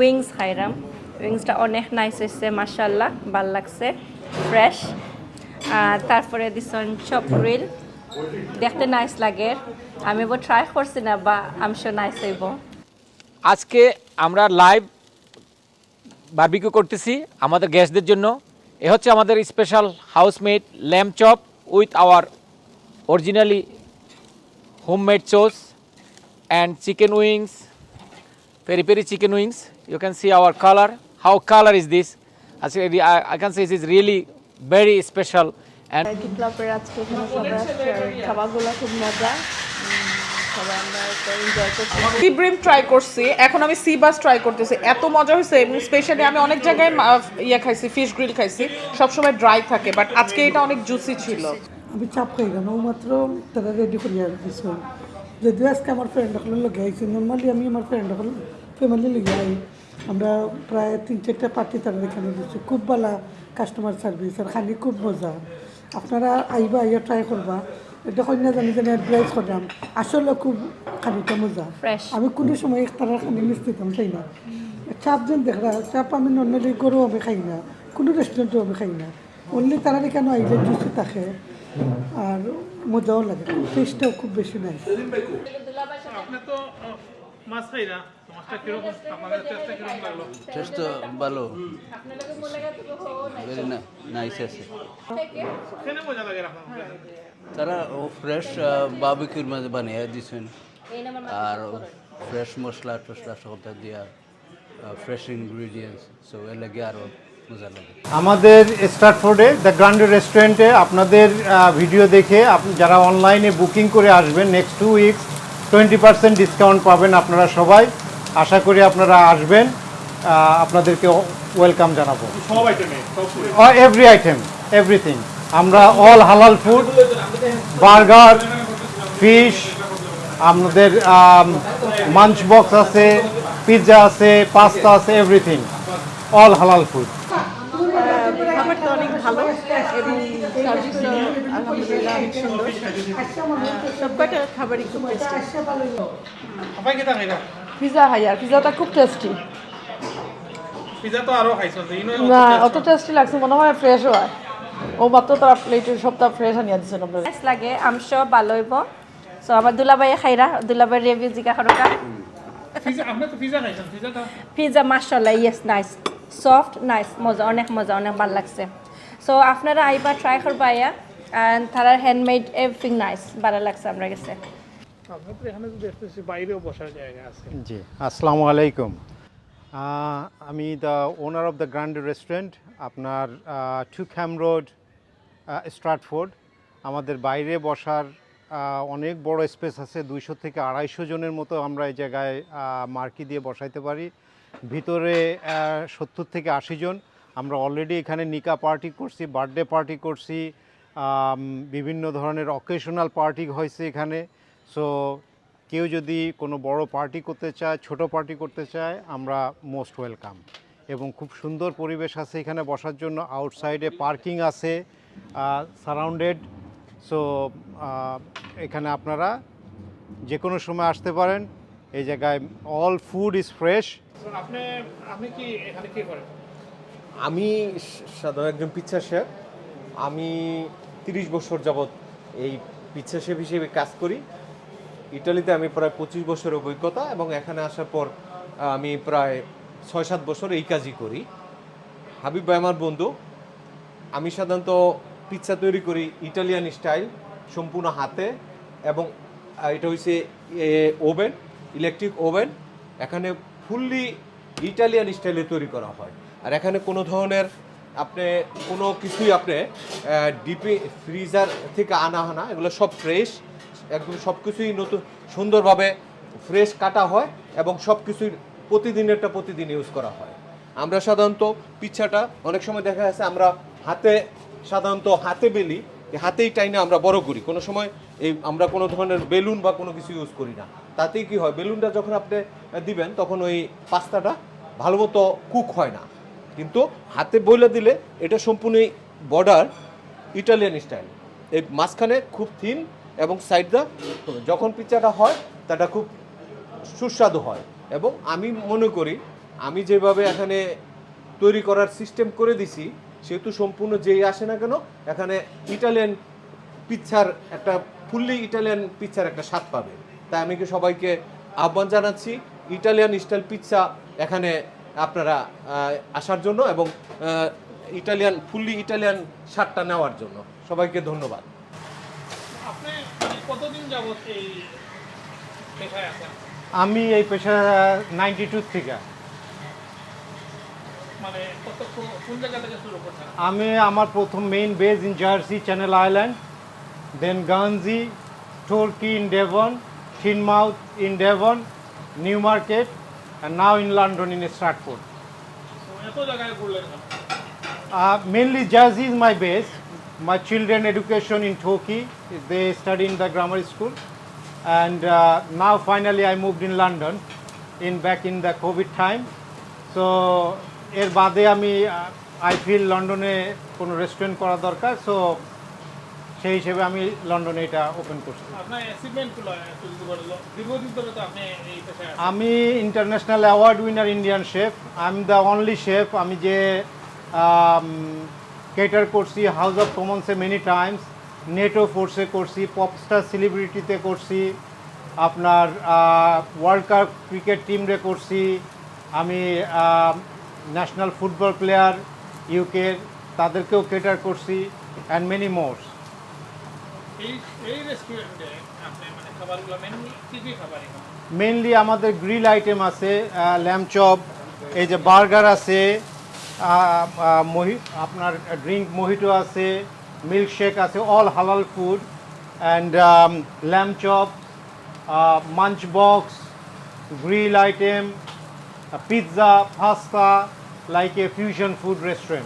Wings খাইলাম উইংসটা অনেক nice হয়েছে মাসাল্লাহ ভালো লাগছে ফ্রেশ আর তারপরে দিছন চপ গ্রিল দেখতে নাইস লাগে। আমি এবার ট্রাই করছি না, বা আমশো নাইস হইব। আজকে আমরা লাইভ বার্বিকিউ করতেছি আমাদের গেস্টদের জন্য। এ হচ্ছে আমাদের special housemade lamb chop with our originally homemade sauce and chicken wings peri peri chicken wings. You can see our color. How color is this? Actually, I, I can say this is really very special. And বিপ্লবের আজকে এখানে সবাই আসছে খাবারগুলো খুব মজা C brim try করছি। এখন আমি সি বাস ট্রাই করতেছি। এত মজা হয়েছে। এবং স্পেশালি আমি অনেক জায়গায় ইয়ে খাইছি ফিশ গ্রিল খাইছি। সবসময় ড্রাই থাকে বাট আজকে এটা অনেক জুসি ছিল। আমি চাপ খাই না। মাত্র তারা রেডি করিয়া যদিও আজকে আমার ফ্রেন্ড হলের লগে আইছি নর্মালি আমি আমার ফ্রেন্ড হল ফ্যামিলি লগে আই। আমরা প্রায় তিন চারটা পার্টি তারা এখানে দিচ্ছি। খুব ভালো কাস্টমার সার্ভিস আর খানি খুব মজা। আপনারা আইবা আইয়া ট্রাই করবা। এটা কন্যা জানি জানি অ্যাডভাইস করলাম। আসলে খুব খানিটা মজা। আমি কোনো সময় তারা খানি মিস দিতাম চাই না? চাপ যেন দেখরা চাপ আমি নর্মালি গরু আমি খাই না কোনো রেস্টুরেন্টেও আমি খাই না। অনলি তারা কেন আইলে জুসি থাকে। আর মজাও লাগে টেস্টটাও খুব বেশি নাই আপনি তো আহ, মাছ খাই না তো মাছটা কীরকম আপনাদের টেস্টটা কীরকম লাগল? টেস্ট ভালো। নাইস আছে। কেন মজা লাগে আপনার তারা ও ফ্রেশ বাবিকিউর মাঝে বানিয়ে দিছেন। আর ফ্রেশ মশলা টসলা সব দিয়া ফ্রেশ ইনগ্রিডিয়েন্টস সো এর লাগে আরও আমাদের স্টার্টফোর্ডে দ্য গ্র্যান্ড রেস্টুরেন্টে আপনাদের ভিডিও দেখে আপনি যারা অনলাইনে বুকিং করে আসবেন next two weeks twenty percent discount পাবেন আপনারা সবাই। আশা করি আপনারা আসবেন। আপনাদেরকে ওয়েলকাম জানাব। এভরি আইটেম এভরিথিং আমরা all halal food burger fish আমাদের মাঞ্চ বক্স আছে পিৎজা আছে পাস্তা আছে এভরিথিং অল হালাল ফুড খাবারটা অনেক ভালো এবং সার্ভিসও আলহামদুলিল্লাহ অনেক সুন্দর সব কয়টা খাবারই খুব টেস্টি আপনার কেটা খাইলা পিজা খাই আর পিজাটা খুব টেস্টি পিজা তো আরও খাইছো না অত টেস্টি লাগছে মনে হয় ফ্রেশ হয়। ও মাত্র তারা প্লেটের সবটা ফ্রেশ আনিয়া দিচ্ছেন আপনার লাগে আমশো ভালো হইব। সো আমার দুলাবাই খাইরা দুলাবাই রিভিউ জিকা খরকা পিজা আপনি তো পিজা খাইছেন পিজাটা পিজা মাসাল্লাহ ইয়েস নাইস সফট নাইস মজা অনেক মজা অনেক ভালো লাগছে। সো আপনারা আইবা ট্রাই করবা আইয়া অ্যান্ড তারা হ্যান্ডমেড এভরিথিং নাইস ভালো লাগছে আমরা গেছে। আপনি এখানে তো দেখতেছি বাইরেও বসার জায়গা আছে। জি আসসালামু আলাইকুম। আমি the owner of the grand restaurant আপনার টু খ্যাম রোড স্ট্রাটফোর্ড আমাদের বাইরে বসার অনেক বড় স্পেস আছে দুইশো থেকে আড়াইশো জনের মতো আমরা এই জায়গায় মার্কি দিয়ে বসাইতে পারি। ভিতরে সত্তর থেকে আশি জন। আমরা অলরেডি এখানে নিকা পার্টি করছি বার্থডে পার্টি করছি। বিভিন্ন ধরনের অকেশনাল পার্টি হয়েছে এখানে। সো কেউ যদি কোনো বড় পার্টি করতে চায় ছোট পার্টি করতে চায় আমরা মোস্ট ওয়েলকাম এবং খুব সুন্দর পরিবেশ আছে এখানে বসার জন্য। আউটসাইডে পার্কিং আছে সারাউন্ডেড সো এখানে আপনারা যে কোনো সময় আসতে পারেন। এই জায়গায় অল ফুড ইজ ফ্রেশ আপনি আপনি কি এখানে কি করেন? আমি সাধারণ একজন পিচ্ছা শেফ আমি তিরিশ বছর যাবৎ এই পিচ্ছা শেফ হিসেবে কাজ করি। ইটালিতে আমি প্রায় পঁচিশ বছরের অভিজ্ঞতা এবং এখানে আসার পর আমি প্রায় ছয় সাত বছর এই কাজই করি। হাবিব ভাই আমার বন্ধু। আমি সাধারণত পিৎজা তৈরি করি ইটালিয়ান স্টাইল সম্পূর্ণ হাতে এবং এটা হচ্ছে ওভেন, ইলেকট্রিক ওভেন। এখানে ফুললি ইটালিয়ান স্টাইলে তৈরি করা হয়। আর এখানে কোনো ধরনের আপনি কোনো কিছুই আপনি ডিপি, ফ্রিজার থেকে আনা হয় না, এগুলো সব ফ্রেশ একদম সব কিছুই নতুন, সুন্দরভাবে ফ্রেশ কাটা হয় এবং সব কিছুই প্রতিদিনেরটা প্রতিদিন ইউজ করা হয়। আমরা সাধারণত পিচ্ছাটা, অনেক সময় দেখা যাচ্ছে আমরা হাতে, সাধারণত হাতে বেলি হাতেই টাইনে আমরা বড় করি। কোনো সময় এই আমরা কোনো ধরনের বেলুন বা কোনো কিছু ইউজ করি না। তাতেই কি হয়, বেলুনটা যখন আপনি দিবেন, তখন ওই পাস্তাটা ভালো মতো কুক হয় না। কিন্তু হাতে বইলে দিলে এটা সম্পূর্ণই বর্ডার ইটালিয়ান স্টাইল এই মাঝখানে খুব থিন এবং সাইডটা যখন পিৎজাটা হয়, তাটা খুব সুস্বাদু হয়। এবং আমি মনে করি, আমি যেভাবে এখানে তৈরি করার সিস্টেম করে দিছি, সেহেতু সম্পূর্ণ যেই আসে না কেন, এখানে ইটালিয়ান পিৎজার একটা ফুললি ইটালিয়ান পিৎজার একটা স্বাদ পাবে। তাই আমি কি সবাইকে আহ্বান জানাচ্ছি ইটালিয়ান স্টাইল পিৎজা এখানে আপনারা আসার জন্য এবং ইটালিয়ান ফুললি ইটালিয়ান স্বাদটা নেওয়ার জন্য। সবাইকে ধন্যবাদ। আপনি মানে কতদিন যাবত এই পেশায় আছেন? আমি এই পেশা নাইনটি টু থেকে। মানে কত কো- কোন জায়গা থেকে শুরু করছেন? আমি আমার প্রথম main base in Jersey Channel Island then Guernsey Torquay in Devon Teignmouth in Devon Newmarket Stratford তো এত জায়গায় ঘুরলেন কেন? Uh, mainly jazz is my base. My children education in Turkey, they study in the grammar school. And uh, now finally I moved in London in back in the COVID time. So এর বাদে আমি I feel লন্ডনে কোনো restaurant করা দরকার so সেই হিসেবে আমি লন্ডনে এটা ওপেন করছি। পেশায় আছেন। আমি international award winner Indian chef I am the only chef আমি যে কেটার করছি হাউস অফ কমন্সে মেনি টাইমস নেটো ফোর্সে করছি পপস্টার সেলিব্রিটিতে করছি আপনার ওয়ার্ল্ড কাপ ক্রিকেট টিমরে করছি আমি ন্যাশনাল ফুটবল প্লেয়ার ইউকের তাদেরকেও কেটার করছি অ্যান্ড মেনি মোর্স মানে মেনলি মেনলি আমাদের গ্রিল আইটেম আছে ল্যাম্প চপ এই যে বার্গার আছে আপনার ড্রিঙ্ক মোহিটো আছে মিল্কশেক আছে all halal food and lamb chop munch box grill item pizza pasta like a fusion food restaurant